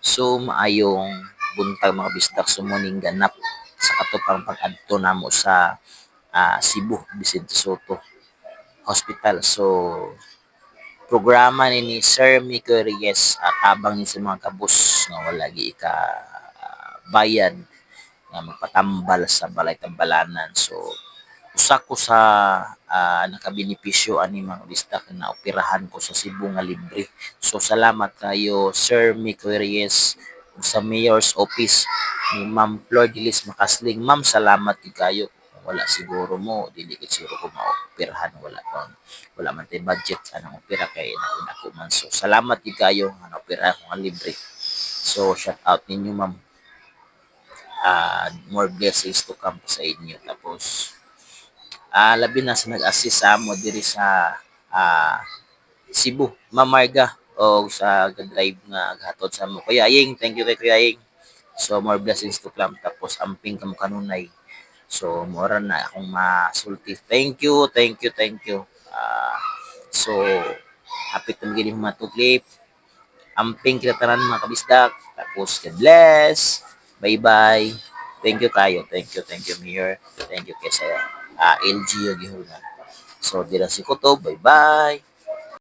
So maayong buntag mga bisdak sumuning ganap sa katupang pag-adto namo sa ah, Cebu Vicente Soto Hospital. So programa ni ni Sir Miko Reyes at abang ni sa mga kabus nga wala ka ah, bayad nga magpatambal sa balay tambalanan. So usa ko sa ah, nakabenepisyo ani mga bisdak na operahan ko sa Cebu nga libre. So salamat kayo Sir Miko Reyes sa Mayor's Office ni Ma'am Flor Dilis Makasling. Ma'am, salamat gid kayo. Wala siguro mo, dili gid siguro ko maoperahan wala pa wala man tay budget sa nang opera kay na ako man. So salamat gid kayo nga naoperahan ko nga libre. So shout out ninyo ma'am. Ah, more blessings to come sa inyo. Tapos ah labi na sa nag-assist sa amo diri sa ah, Cebu, Ma'am Marga o sa drive nga gatod sa mo. Kuya Aying, thank you kay Kuya Aying. So more blessings to come tapos amping kamo kanunay. So mora na akong masulti. Thank you, thank you, thank you. Ah, so happy to magiging matuklip. Amping kita tanan mga kabisdak. Tapos God bless. Bye-bye. Thank you kayo. Thank you, thank you Mayor. Thank you kay sa ah, LG yung gihunan. So dira si Kutob. Bye-bye.